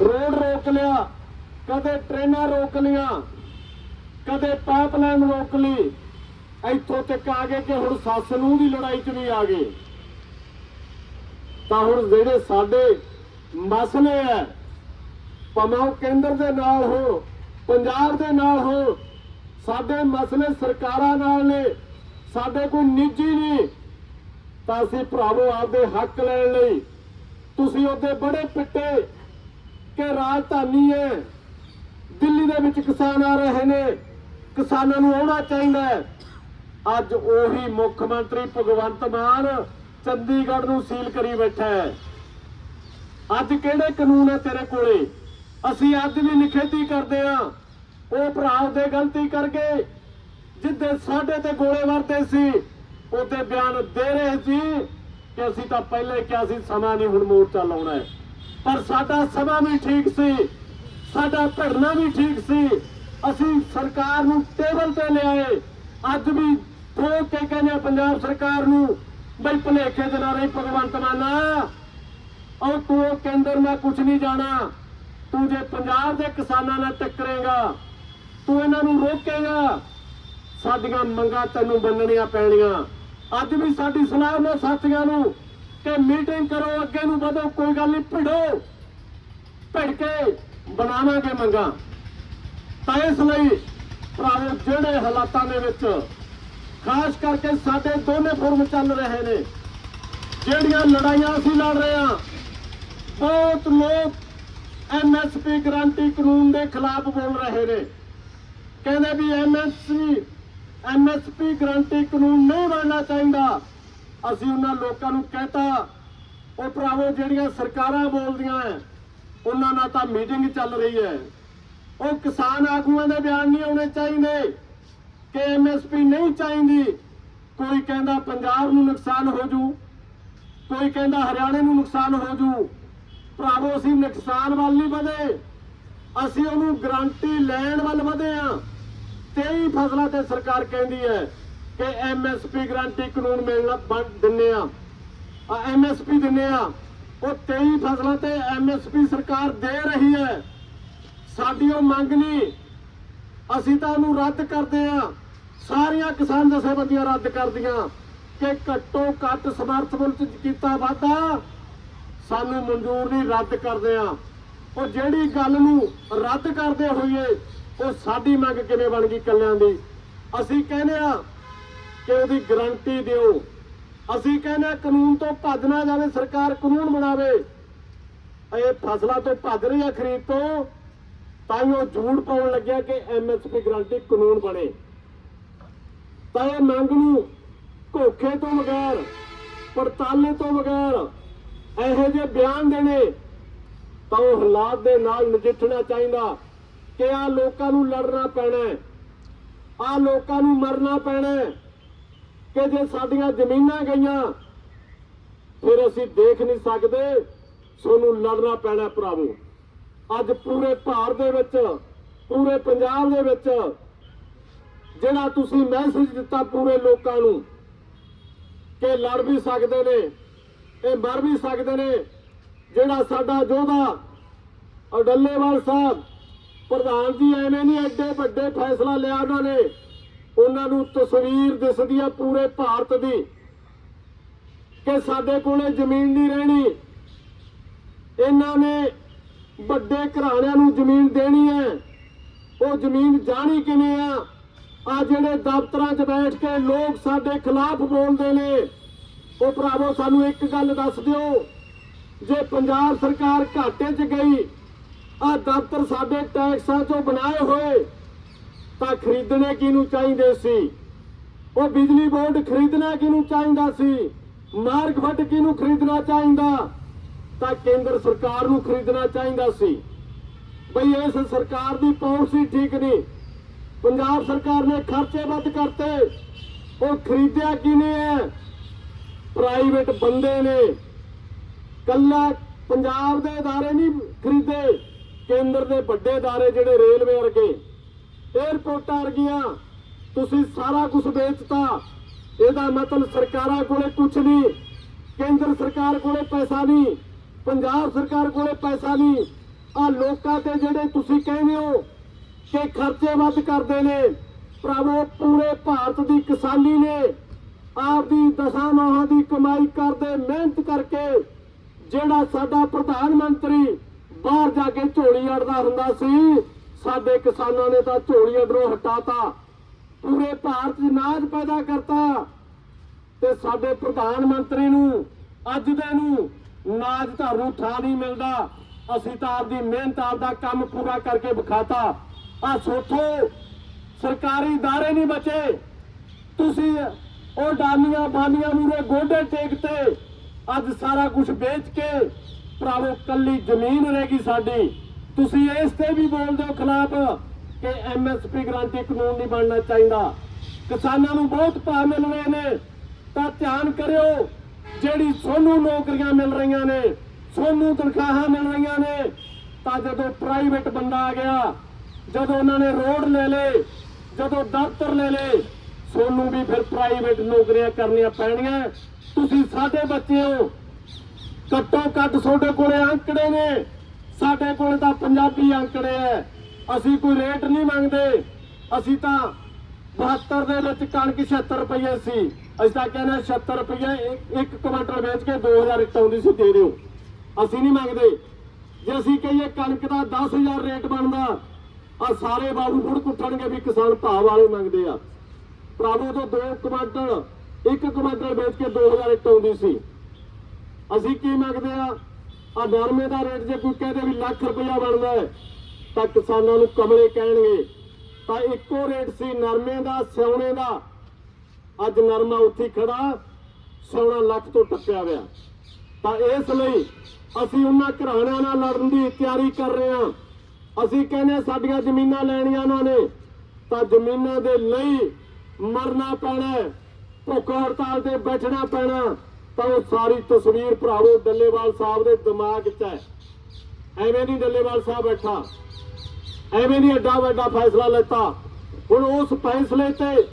Road ਰੋਕ ਲਿਆ, ਕਦੇ ਟ੍ਰੇਨਾਂ ਰੋਕ ਲੀਆਂ ਕਦੇ ਪਾਈਪਲਾਈਨ ਰੋਕ ਲਈ। ਇੱਥੋਂ ਤੱਕ ਆ ਗਏ ਕਿ ਹੁਣ ਸੱਸ ਨੂੰ ਦੀ ਲੜਾਈ 'ਚ ਵੀ ਆ ਗਏ। ਤਾਂ ਹੁਣ ਜਿਹੜੇ ਸਾਡੇ ਮਸਲੇ ਹੈ ਭਾਵੇਂ ਉਹ ਕੇਂਦਰ ਦੇ ਨਾਲ ਹੋ, ਪੰਜਾਬ ਦੇ ਨਾਲ ਹੋ, ਸਾਡੇ ਮਸਲੇ ਸਰਕਾਰਾਂ ਨਾਲ ਨੇ, ਸਾਡੇ ਕੋਈ ਨਿੱਜੀ ਨਹੀਂ, ਤਾਂ ਅਸੀਂ ਭਰਾਵੋ ਆਪਦੇ ਹੱਕ ਲੈਣ ਲਈ, ਤੁਸੀਂ ਉਹਦੇ ਬੜੇ ਪਿੱਟੇ ਕਿ ਰਾਜਧਾਨੀ ਹੈ। ਦਿੱਲੀ ਦੇ ਵਿੱਚ ਕਿਸਾਨ ਆ ਰਹੇ ਨੇ। ਕਿਸਾਨਾਂ ਨੂੰ ਆਉਣਾ ਚਾਹੀਦਾ ਹੈ। ਅੱਜ ਉਹੀ ਮੁੱਖ ਮੰਤਰੀ ਭਗਵੰਤ ਮਾਨ ਚੰਡੀਗੜ੍ਹ ਨੂੰ ਸੀਲ ਕਰੀ ਬੈਠਾ ਹੈ। ਅੱਜ ਕਿਹੜੇ ਕਾਨੂੰਨ ਹੈ ਤੇਰੇ ਕੋਲੇ? ਅਸੀਂ ਅੱਜ ਵੀ ਨਿਖੇਧੀ ਕਰਦੇ ਆ ਉਹ ਭਰਾ ਦੇ ਗਲਤੀ ਕਰ ਗਏ। ਜਿੱਦੇ ਸਾਡੇ ਤੇ ਗੋਲੇ ਵਰਤੇ ਸੀ, ਉਹਦੇ ਬਿਆਨ ਦੇ ਰਹੇ ਸੀ ਕਿ ਅਸੀਂ ਤਾਂ ਪਹਿਲੇ ਕਿਹਾ ਸੀ ਸਮਾਂ ਨਹੀਂ ਹੁਣ ਮੋਰਚਾ ਲਾਉਣਾ ਹੈ। ਪਰ ਸਾਡਾ ਸਮਾਂ ਵੀ ਠੀਕ ਸੀ, ਸਾਡਾ ਭਰਨਾ ਵੀ ਠੀਕ ਸੀ। ਅਸੀਂ ਸਰਕਾਰ ਨੂੰ ਟੇਬਲ ਤੇ ਲਿਆਏ। ਅੱਜ ਵੀ ਠੋਕ ਕੇ ਕਹਿੰਦੇ ਪੰਜਾਬ ਸਰਕਾਰ ਨੂੰ, ਬਈ ਭਲੇਖੇ ਦੇ ਨਾਲ ਨਹੀਂ ਭਗਵੰਤ ਮਾਨਾ ਔਰ ਤੂੰ ਕੇਂਦਰ ਮੈਂ ਕੁਝ ਨਹੀਂ ਜਾਣਾ। ਤੂੰ ਜੇ ਪੰਜਾਬ ਦੇ ਕਿਸਾਨਾਂ ਨਾਲ ਟੱਕਰੇਗਾ, ਤੂੰ ਇਹਨਾਂ ਨੂੰ ਰੋਕੇਗਾ, ਸਾਡੀਆਂ ਮੰਗਾਂ ਤੈਨੂੰ ਮੰਨਣੀਆਂ ਪੈਣੀਆਂ। ਅੱਜ ਵੀ ਸਾਡੀ ਸਲਾਹ ਨੇ ਸਾਥੀਆਂ ਨੂੰ ਕਿ ਮੀਟਿੰਗ ਕਰੋ, ਅੱਗੇ ਨੂੰ ਵਧੋ, ਕੋਈ ਗੱਲ ਨਹੀਂ, ਭਿੜੋ। ਭਿੜ ਕੇ ਬਣਾਵਾਂਗੇ ਮੰਗਾਂ। ਤਾਂ ਇਸ ਲਈ ਭਰਾਵੋ, ਜਿਹੜੇ ਹਾਲਾਤਾਂ ਦੇ ਵਿੱਚ, ਖਾਸ ਕਰਕੇ ਸਾਡੇ ਦੋਨੇ ਫੋਰਮ ਚੱਲ ਰਹੇ ਨੇ, ਜਿਹੜੀਆਂ ਲੜਾਈਆਂ ਅਸੀਂ ਲੜ ਰਹੇ ਹਾਂ, ਬਹੁਤ ਲੋਕ ਐਮਐਸਪੀ ਗਰੰਟੀ ਕਾਨੂੰਨ ਦੇ ਖਿਲਾਫ ਬੋਲ ਰਹੇ ਨੇ। ਕਹਿੰਦੇ ਵੀ ਐਮਐਸਪੀ ਐਮਐਸਪੀ ਗਰੰਟੀ ਕਾਨੂੰਨ ਨਹੀਂ ਬਣਨਾ ਚਾਹੀਦਾ। ਅਸੀਂ ਉਹਨਾਂ ਲੋਕਾਂ ਨੂੰ ਕਹਿਤਾ, ਉਹ ਭਰਾਵੋ ਜਿਹੜੀਆਂ ਸਰਕਾਰਾਂ ਬੋਲਦੀਆਂ ਐ, ਉਹਨਾਂ ਨਾਲ ਤਾਂ ਮੀਟਿੰਗ ਚੱਲ ਰਹੀ ਹੈ ਉਹ ਕਿਸਾਨ ਆਗੂਆਂ ਦੇ ਬਿਆਨ ਨਹੀਂ ਆਉਣੇ ਚਾਹੀਦੇ, ਕਿ ਐਮਐਸਪੀ ਨਹੀਂ ਚਾਹੀਦੀ। ਕੋਈ ਕਹਿੰਦਾ ਪੰਜਾਬ ਨੂੰ ਨੁਕਸਾਨ ਹੋ ਜੂ, ਕੋਈ ਕਹਿੰਦਾ ਹਰਿਆਣੇ ਨੂੰ ਨੁਕਸਾਨ ਹੋ ਜੂ। ਭਰਾਵੋ, ਅਸੀਂ ਨੁਕਸਾਨ ਵੱਲ ਨਹੀਂ ਵਧੇ। ਅਸੀਂ ਉਹਨੂੰ ਗਰੰਟੀ ਲੈਣ ਵੱਲ ਵਧੇ ਆ। 23 ਫਸਲਾਂ ਤੇ ਸਰਕਾਰ ਕਹਿੰਦੀ ਹੈ ਕਿ ਐਮਐਸਪੀ ਗਰੰਟੀ ਕਾਨੂੰਨ ਮਿਲਣਾ ਬਣ ਦਿੰਨੇ ਆ ਐਮਐਸਪੀ ਦਿੰਨੇ ਆ ਉਹ 23 ਫਸਲਾਂ ਤੇ ਐਮਐਸਪੀ ਸਰਕਾਰ ਦੇ ਰਹੀ ਹੈ। ਸਾਡੀ ਉਹ ਮੰਗ ਨਹੀਂ। ਅਸੀਂ ਤਾਂ ਉਹਨੂੰ ਰੱਦ ਕਰਦੇ ਆ ਸਾਰੀਆਂ ਕਿਸਾਨ ਜਥੇਬੰਦੀਆਂ ਰੱਦ ਕਰਦੀਆਂ। ਕਿ ਘੱਟੋ ਘੱਟ ਸਮਰਥ ਮੁੱਲ ਕੀਤਾ ਵਾਧਾ, ਸਾਨੂੰ ਮਨਜ਼ੂਰ ਨਹੀਂ, ਰੱਦ ਕਰਦੇ ਆ ਉਹ ਜਿਹੜੀ ਗੱਲ ਨੂੰ ਰੱਦ ਕਰਦੇ ਹੋਈਏ, ਉਹ ਸਾਡੀ ਮੰਗ ਕਿਵੇਂ ਬਣ ਗਈ ਕੱਲਿਆਂ ਦੀ? ਅਸੀਂ ਕਹਿੰਦੇ ਆ ਕਿ ਉਹਦੀ ਗਰੰਟੀ ਦਿਓ। ਅਸੀਂ ਕਹਿੰਦੇ ਕਾਨੂੰਨ ਤੋਂ ਭੱਜ ਨਾ ਜਾਵੇ, ਸਰਕਾਰ ਕਾਨੂੰਨ ਬਣਾਵੇ। ਇਹ ਫਸਲਾਂ ਤੋਂ ਭੱਜ ਰਹੀ ਹੈ ਖਰੀਦ ਤੋਂ। ਤਾਂ ਹੀ ਉਹ ਝੂਠ ਪਾਉਣ ਲੱਗਿਆ ਕਿ ਐਮਐਸਪੀ ਗਰੰਟੀ ਕਾਨੂੰਨ ਬਣੇ। ਤਾਂ ਇਹ ਮੰਗ ਨੂੰ ਧੋਖੇ ਤੋਂ ਬਗੈਰ, ਪੜਤਾਲੇ ਤੋਂ ਬਗੈਰ ਇਹੋ ਜਿਹੇ ਬਿਆਨ ਦੇਣੇ, ਤਾਂ ਉਹ ਹਾਲਾਤ ਦੇ ਨਾਲ ਨਜਿੱਠਣਾ ਚਾਹੀਦਾ ਕਿ ਆ ਲੋਕਾਂ ਨੂੰ ਲੜਨਾ ਪੈਣਾ ਆ ਲੋਕਾਂ ਨੂੰ ਮਰਨਾ ਪੈਣਾ ਕਿ ਜੇ ਸਾਡੀਆਂ ਜ਼ਮੀਨਾਂ ਗਈਆਂ, ਫਿਰ ਅਸੀਂ ਦੇਖ ਨਹੀਂ ਸਕਦੇ, ਸਾਨੂੰ ਲੜਨਾ ਪੈਣਾ ਭਰਾਵੋ। ਅੱਜ ਪੂਰੇ ਭਾਰਤ ਦੇ ਵਿੱਚ, ਪੂਰੇ ਪੰਜਾਬ ਦੇ ਵਿੱਚ ਜਿਹੜਾ ਤੁਸੀਂ ਮੈਸੇਜ ਦਿੱਤਾ ਪੂਰੇ ਲੋਕਾਂ ਨੂੰ ਕਿ ਲੜ ਵੀ ਸਕਦੇ ਨੇ, ਇਹ ਮਰ ਵੀ ਸਕਦੇ ਨੇ, ਜਿਹੜਾ ਸਾਡਾ ਯੋਧਾ ਅਡੱਲੇਵਾਲ ਸਾਹਿਬ, ਪ੍ਰਧਾਨ ਜੀ ਐਵੇਂ ਨਹੀਂ ਐਡੇ ਵੱਡੇ ਫੈਸਲਾ ਲਿਆ ਉਹਨਾਂ ਨੇ। ਉਹਨਾਂ ਨੂੰ ਤਸਵੀਰ ਦਿਸਦੀ ਆ ਪੂਰੇ ਭਾਰਤ ਦੀ ਕਿ ਸਾਡੇ ਕੋਲੇ ਜ਼ਮੀਨ ਨਹੀਂ ਰਹਿਣੀ। ਇਹਨਾਂ ਨੇ ਵੱਡੇ ਘਰਾਣਿਆਂ ਨੂੰ ਜ਼ਮੀਨ ਦੇਣੀ ਹੈ। ਉਹ ਜ਼ਮੀਨ ਜਾਣੀ ਕਿਵੇਂ ਆ? ਆ ਜਿਹੜੇ ਦਫ਼ਤਰਾਂ 'ਚ ਬੈਠ ਕੇ ਲੋਕ ਸਾਡੇ ਖਿਲਾਫ ਬੋਲਦੇ ਨੇ। ਉਹ ਭਰਾਵੋ, ਸਾਨੂੰ ਇੱਕ ਗੱਲ ਦੱਸ ਦਿਓ। ਜੇ ਪੰਜਾਬ ਸਰਕਾਰ ਘਾਟੇ 'ਚ ਗਈ, ਆ ਦਫ਼ਤਰ ਸਾਡੇ ਟੈਕਸਾਂ 'ਚੋਂ ਬਣਾਏ ਹੋਏ। ਤਾਂ ਖਰੀਦਣੇ ਕਿਹਨੂੰ ਚਾਹੀਦੇ ਸੀ ਉਹ ਬਿਜਲੀ ਬੋਰਡ ਖਰੀਦਣਾ ਕਿਹਨੂੰ ਚਾਹੀਦਾ ਸੀ ਮਾਰਗ ਫਟ ਕਿਹਨੂੰ ਖਰੀਦਣਾ ਚਾਹੀਦਾ ਤਾਂ ਕੇਂਦਰ ਸਰਕਾਰ ਨੂੰ ਖਰੀਦਣਾ ਚਾਹੀਦਾ ਸੀ ਬਈ ਇਸ ਸਰਕਾਰ ਦੀ ਪਾਲਿਸੀ ਠੀਕ ਨਹੀਂ ਪੰਜਾਬ ਸਰਕਾਰ ਨੇ ਖਰਚੇ ਵੱਧ ਕਰਤੇ ਉਹ ਖਰੀਦਿਆ ਕਿਨੇ ਹੈ ਪ੍ਰਾਈਵੇਟ ਬੰਦੇ ਨੇ ਕੱਲਾ ਪੰਜਾਬ ਦੇ ادارے ਨਹੀਂ ਖਰੀਦੇ ਕੇਂਦਰ ਦੇ ਵੱਡੇ ادارے ਜਿਹੜੇ ਰੇਲਵੇ ਵਰਗੇ 에ਅਰਪੋਰਟਾਂ ਵਰਗੀਆਂ ਤੁਸੀਂ ਸਾਰਾ ਕੁਝ ਵੇਚਤਾ। ਇਹਦਾ ਮਤਲਬ ਸਰਕਾਰਾਂ ਕੋਲੇ ਕੁਝ ਨਹੀਂ। ਕੇਂਦਰ ਸਰਕਾਰ ਕੋਲੇ ਪੈਸਾ ਨਹੀਂ। ਪੰਜਾਬ ਸਰਕਾਰ ਕੋਲੇ ਪੈਸਾ ਨਹੀਂ। ਆ ਲੋਕਾਂ ਤੇ ਜਿਹੜੇ ਤੁਸੀਂ ਕਹਿੰਦੇ ਹੋ ਕਿ ਖਰਚੇ ਵੱਧ ਕਰਦੇ ਨੇ, ਭਰਾਵੋ, ਪੂਰੇ ਭਾਰਤ ਦੀ ਕਿਸਾਨੀ ਨੇ ਆਪਦੀ ਦਸਾਂ ਮਾਹਾਂ ਦੀ ਕਮਾਈ ਕਰਦੇ ਮਿਹਨਤ ਕਰਕੇ ਜਿਹੜਾ ਸਾਡਾ ਪ੍ਰਧਾਨ ਮੰਤਰੀ ਬਾਹਰ ਜਾ ਕੇ ਝੋਲੀ ਅੜਦਾ ਹੁੰਦਾ ਸੀ ਸਾਡੇ ਕਿਸਾਨਾਂ ਨੇ ਤਾਂ ਝੋਲੀ ਅਡਰੋਂ ਹਟਾਤਾ। ਪੂਰੇ ਭਾਰਤ 'ਚ ਨਾਜ ਪੈਦਾ ਕਰਤਾ। ਤੇ ਸਾਡੇ ਪ੍ਰਧਾਨ ਮੰਤਰੀ ਨੂੰ, ਅੱਜ ਦੇ ਨੂੰ ਨਾਜ ਧਾਰੂ ਥਾਂ ਨਹੀਂ ਮਿਲਦਾ। ਅਸੀਂ ਤਾਂ ਆਪਦੀ ਮਿਹਨਤ, ਆਪਦਾ ਕੰਮ ਪੂਰਾ ਕਰਕੇ ਵਿਖਾਤਾ। ਆ ਸੋਥੋ, ਸਰਕਾਰੀ ਦਾਰੇ ਨਹੀਂ ਬਚੇ। ਤੁਸੀਂ ਉਹ ਡਾਲੀਆਂ ਬਾਲੀਆਂ ਮੂਰੇ ਗੋਡੇ ਟੇਕਤੇ ਅੱਜ ਸਾਰਾ ਕੁਝ ਵੇਚ ਕੇ, ਭਰਾਵੋ, ਕੱਲੀ ਜ਼ਮੀਨ ਰਹੇਗੀ ਸਾਡੀ। ਤੁਸੀਂ ਇਸ ਤੇ ਵੀ ਬੋਲਦੇ ਹੋ ਖਿਲਾਫ ਕਿ ਐਮਐਸਪੀ ਗਰੰਟੀ ਕਾਨੂੰਨ ਨਹੀਂ ਬਣਨਾ ਚਾਹੀਦਾ। ਕਿਸਾਨਾਂ ਨੂੰ ਬਹੁਤ ਭਾਅ ਮਿਲ ਰਹੇ ਨੇ। ਤਾਂ ਧਿਆਨ ਕਰਿਓ, ਜਿਹੜੀ ਸੋਨੂੰ ਨੌਕਰੀਆਂ ਮਿਲ ਰਹੀਆਂ ਨੇ, ਸੋਨੂੰ ਤਨਖਾਹਾਂ ਮਿਲ ਰਹੀਆਂ ਨੇ, ਤਾਂ ਜਦੋਂ ਪ੍ਰਾਈਵੇਟ ਬੰਦਾ ਆ ਗਿਆ, ਜਦੋਂ ਉਹਨਾਂ ਨੇ ਰੋਡ ਲੈ ਲਏ, ਜਦੋਂ ਦਫ਼ਤਰ ਲੈ ਲਏ, ਸੋਨੂੰ ਵੀ ਫਿਰ ਪ੍ਰਾਈਵੇਟ ਨੌਕਰੀਆਂ ਕਰਨੀਆਂ ਪੈਣੀਆਂ। ਤੁਸੀਂ ਸਾਡੇ ਬੱਚੇ ਹੋ। ਘੱਟੋ ਘੱਟ ਤੁਹਾਡੇ ਕੋਲੇ ਅੰਕੜੇ ਨੇ। ਸਾਡੇ ਕੋਲ ਤਾਂ ਪੰਜਾਬੀ ਅੰਕੜੇ ਐ। ਅਸੀਂ ਕੋਈ ਰੇਟ ਨਹੀਂ ਮੰਗਦੇ। ਅਸੀਂ ਤਾਂ 72 ਦੇ ਵਿੱਚ ਕਣਕ 76 ਰੁਪਏ ਸੀ। ਅਸੀਂ ਤਾਂ ਕਹਿੰਦੇ 76 ਰੁਪਏ ਇੱਕ- ਇੱਕ ਕੁਇੰਟਲ ਵੇਚ ਕੇ 2000 ਇੱਟ ਆਉਂਦੀ ਸੀ ਦੇ ਦਿਓ। ਅਸੀਂ ਨਹੀਂ ਮੰਗਦੇ। ਜੇ ਅਸੀਂ ਕਹੀਏ ਕਣਕ ਦਾ 10000 ਰੇਟ ਬਣਦਾ ਆ ਸਾਰੇ ਬਾਬੂ ਫੁੜ ਕੁੱਟਣਗੇ ਵੀ ਕਿਸਾਨ ਭਾਅ ਵਾਲੇ ਮੰਗਦੇ ਆ। ਭਰਾਵੋ ਤੋਂ 2 ਕੁਇੰਟਲ ਇੱਕ ਕੁਆਂਟਲ ਵੇਚ ਕੇ 2000 ਇੱਟ ਆਉਂਦੀ ਸੀ। ਅਸੀਂ ਕੀ ਮੰਗਦੇ ਆ? ਆ ਨਰਮੇ ਦਾ ਰੇਟ ਜੇ ਕੋਈ ਕਹਦੇ ਵੀ ਲੱਖ ਰੁਪਇਆ ਬਣਦਾ ਹੈ, ਤਾਂ ਕਿਸਾਨਾਂ ਨੂੰ ਕਮਲੇ ਕਹਿਣਗੇ, ਤਾਂ ਇੱਕੋ ਰੇਟ ਸੀ ਨਰਮੇ ਦਾ, ਸਿਉਣੇ ਦਾ। ਅੱਜ ਨਰਮਾ ਉੱਥੇ ਖੜਾ, ਸਿਉਣਾ ਲੱਖ ਤੋਂ ਟੱਪਿਆ ਹੋਇਆ। ਤਾਂ ਇਸ ਲਈ ਅਸੀਂ ਉਹਨਾਂ ਘਰਾਣਿਆਂ ਨਾਲ ਲੜਨ ਦੀ ਤਿਆਰੀ ਕਰ ਰਹੇ ਹਾਂ। ਅਸੀਂ ਕਹਿੰਦੇ ਸਾਡੀਆਂ ਜ਼ਮੀਨਾਂ ਲੈਣੀਆਂ ਉਹਨਾਂ ਨੇ, ਤਾਂ ਜ਼ਮੀਨਾਂ ਦੇ ਲਈ ਮਰਨਾ ਪੈਣਾ ਭੁੱਖ ਹੜਤਾਲ ਤੇ ਬੈਠਣਾ ਪੈਣਾ। ਤਾਂ ਉਹ ਸਾਰੀ ਤਸਵੀਰ ਭਰਾਵੋ ਡੱਲੇਵਾਲ ਸਾਹਿਬ ਦੇ ਦਿਮਾਗ 'ਚ ਹੈ। ਐਵੇਂ ਨਹੀਂ ਡੱਲੇਵਾਲ ਸਾਹਿਬ ਬੈਠਾ। ਐਵੇਂ ਨਹੀਂ ਐਡਾ ਵੱਡਾ ਫੈਸਲਾ ਲੈਤਾ। ਹੁਣ ਉਸ ਫੈਸਲੇ ਤੇ